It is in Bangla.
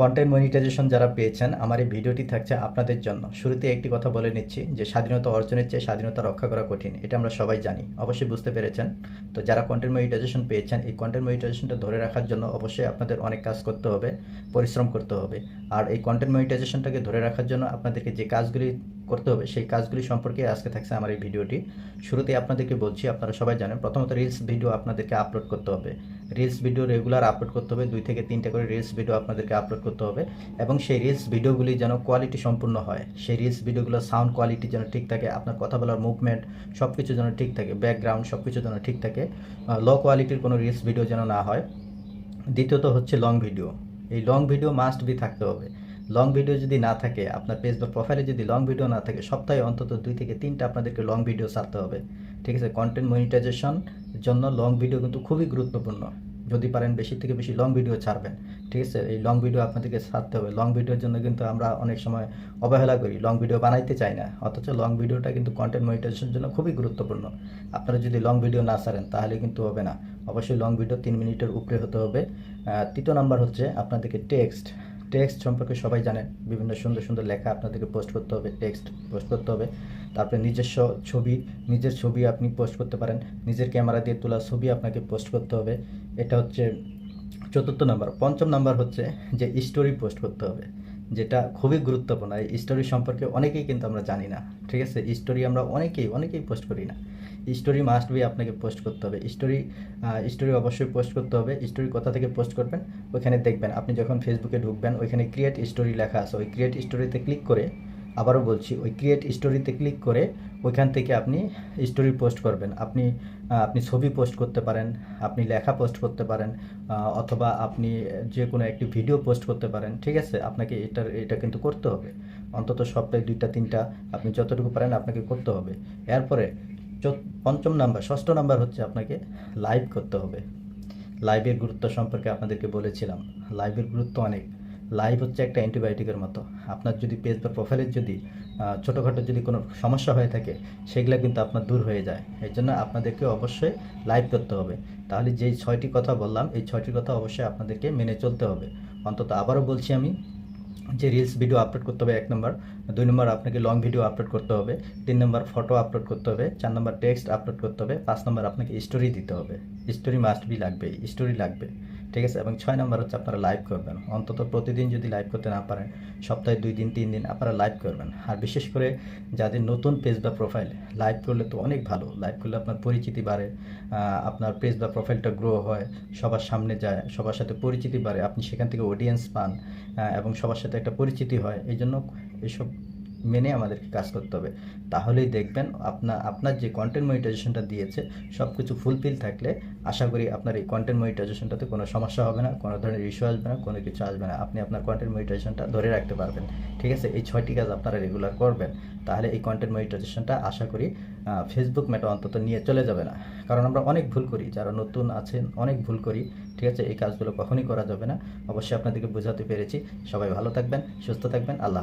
কন্টেন্ট মনিটাইজেশন যারা পেয়েছেন, আমার এই ভিডিওটি থাকছে আপনাদের জন্য। শুরুতে একটি কথা বলে নিচ্ছি যে, স্বাধীনতা অর্জনের চেয়ে স্বাধীনতা রক্ষা করা কঠিন, এটা আমরা সবাই জানি, অবশ্যই বুঝতে পেরেছেন। তো যারা কন্টেন্ট মনিটাইজেশন পেয়েছেন, এই কন্টেন্ট মনিটাইজেশনটা ধরে রাখার জন্য অবশ্যই আপনাদের অনেক কাজ করতে হবে, পরিশ্রম করতে হবে। আর এই কন্টেন্ট মনিটাইজেশনটাকে ধরে রাখার জন্য আপনাদেরকে যে কাজগুলি করতে হবে, সেই কাজগুলি সম্পর্কে আজকে থাকছে আমার এই ভিডিওটি। শুরুতে আপনাদেরকে বলছি, আপনারা সবাই জানেন, প্রথমত রিলস ভিডিও আপনাদেরকে আপলোড করতে হবে। রিলস ভিডিও রেগুলার আপলোড করতে হবে, দুই থেকে তিনটা করে রিলস ভিডিও আপনাদেরকে আপলোড করতে হবে এবং সেই রিলস ভিডিওগুলি যেন কোয়ালিটি সম্পূর্ণ হয়, সেই রিলস ভিডিওগুলো সাউন্ড কোয়ালিটি যেন ঠিক থাকে, আপনার কথা বলার মুভমেন্ট সব কিছু যেন ঠিক থাকে ব্যাকগ্রাউন্ড সব কিছু যেন ঠিক থাকে লো কোয়ালিটির কোনো রিলস ভিডিও যেন না হয়। দ্বিতীয়ত হচ্ছে লং ভিডিও এই লং ভিডিও মাস্ট বি থাকতে হবে। লং ভিডিও যদি না থাকে, আপনার পেজ বা প্রোফাইলে যদি লং ভিডিও না থাকে, সপ্তাহে অন্তত দুই থেকে তিনটা আপনাদেরকে লং ভিডিও ছাড়তে হবে। ঠিক আছে? কন্টেন্ট মনিটাইজেশন জন্য লং ভিডিও কিন্তু খুবই গুরুত্বপূর্ণ। যদি পারেন বেশি থেকে বেশি লং ভিডিও ছাড়বেন। ঠিক আছে? এই লং ভিডিও আপনাদেরকে ছাড়তে হবে। লং ভিডিওর জন্য কিন্তু আমরা অনেক সময় অবহেলা করি। লং ভিডিও বানাইতে চাই না। অথচ লং ভিডিওটা কিন্তু কন্টেন্ট মনিটাইজেশনের জন্য খুবই গুরুত্বপূর্ণ। আপনারা যদি লং ভিডিও না ছাড়েন, তাহলে কিন্তু হবে না। অবশ্যই লং ভিডিও তিন মিনিটের উপরে হতে হবে। তৃতীয় নাম্বার হচ্ছে আপনাদেরকে টেক্সট টেক্সট সম্পর্কে সবাই জানেন। বিভিন্ন সুন্দর সুন্দর লেখা আপনাদেরকে পোস্ট করতে হবে। টেক্সট পোস্ট করতে হবে। তারপরে নিজস্ব ছবি, নিজের ছবি আপনি পোস্ট করতে পারেন। নিজের ক্যামেরা দিয়ে তোলা ছবি আপনাকে পোস্ট করতে হবে। এটা হচ্ছে চতুর্থ নাম্বার পঞ্চম নাম্বার হচ্ছে যে স্টোরি পোস্ট করতে হবে, যেটা খুবই গুরুত্বপূর্ণ। এই স্টোরি সম্পর্কে অনেকেই কিন্তু আমরা জানি না, ঠিক আছে? স্টোরি আমরা অনেকেই অনেকেই পোস্ট করি না। স্টোরি মাস্ট বি আপনাকে পোস্ট করতে হবে। স্টোরি স্টোরি অবশ্যই পোস্ট করতে হবে। স্টোরি কোথা থেকে পোস্ট করবেন? ওইখানে দেখবেন। আপনি যখন ফেসবুকে ঢুকবেন, ওইখানে ক্রিয়েট স্টোরি লেখা আছে। ওই ক্রিয়েট স্টোরিতে ক্লিক করে আবারও বলছি, ওই ক্রিয়েট স্টোরিতে ক্লিক করে ওইখান থেকে আপনি স্টোরি পোস্ট করবেন। আপনি আপনি ছবি পোস্ট করতে পারেন, আপনি লেখা পোস্ট করতে পারেন অথবা আপনি যে কোনো একটি ভিডিও পোস্ট করতে পারেন, ঠিক আছে? আপনাকে এটা এটা কিন্তু করতে হবে। অন্তত সপ্তাহে দুইটা, তিনটা, আপনি যতটুকু পারেন আপনাকে করতে হবে। এরপরে পঞ্চম নাম্বার, ষষ্ঠ নাম্বার হচ্ছে আপনাকে লাইভ করতে হবে। লাইভের গুরুত্ব সম্পর্কে আপনাদেরকে বলেছিলাম। লাইভের গুরুত্ব অনেক। লাইভ হচ্ছে একটা অ্যান্টিবায়োটিকের মতো। আপনার যদি পেজ বা প্রোফাইলের যদি ছোটোখাটো যদি কোনো সমস্যা হয়ে থাকে, সেগুলো কিন্তু আপনার দূর হয়ে যায়। এর জন্য আপনাদেরকে অবশ্যই লাইভ করতে হবে। তাহলে যেই ছয়টি কথা বললাম, এই ছয়টি কথা অবশ্যই আপনাদেরকে মেনে চলতে হবে। অন্তত আবারও বলছি আমি, যে রিলস ভিডিও আপলোড করতে হবে এক নম্বর দুই নম্বর আপনাকে লং ভিডিও আপলোড করতে হবে, তিন নম্বর ফটো আপলোড করতে হবে, চার নম্বর টেক্সট আপলোড করতে হবে, পাঁচ নম্বর আপনাকে স্টোরি দিতে হবে। স্টোরি মাস্ট বি লাগবে স্টোরি লাগবে। ঠিক আছে? এবং ছয় নম্বর হচ্ছে আপনারা লাইভ করবেন। অন্তত প্রতিদিন যদি লাইভ করতে না পারেন, সপ্তাহে দুই দিন, তিন দিন আপনারা লাইভ করবেন। আর বিশেষ করে যাদের নতুন পেজ বা প্রোফাইল লাইভ করলে তো অনেক ভালো। লাইভ করলে আপনার পরিচিতি বাড়ে আপনার পেজ বা প্রোফাইলটা গ্রো হয়, সবার সামনে যায়, সবার সাথে পরিচিতি বাড়ে, আপনি সেখান থেকে অডিয়েন্স পান এবং সবার সাথে একটা পরিচিতি হয়। এই জন্য এসব মেনে আমাদেরকে কাজ করতে হবে। তাহলেই দেখবেন আপনার আপনার যে কন্টেন্ট মনিটাইজেশনটা দিয়েছে সব কিছু ফুলফিল থাকলে আশা করি আপনার এই কন্টেন্ট মনিটাইজেশনটাতে কোনো সমস্যা হবে না, কোনো ধরনের ইস্যু আসবে না, কোনো কিছু আসবে না। আপনি আপনার কন্টেন্ট মনিটাইজেশনটা ধরে রাখতে পারবেন। ঠিক আছে? এই ছয়টি কাজ আপনারা রেগুলার করবেন। তাহলে এই কন্টেন্ট মনিটাইজেশনটা আশা করি ফেসবুক মেটা অন্তত নিয়ে চলে যাবে না। কারণ আমরা অনেক ভুল করি। যারা নতুন আছেন, অনেক ভুল করি। ঠিক আছে? এই কাজগুলো কখনই করা যাবে না। অবশ্যই আপনাদেরকে বোঝাতে পেরেছি। সবাই ভালো থাকবেন, সুস্থ থাকবেন। আল্লাহ।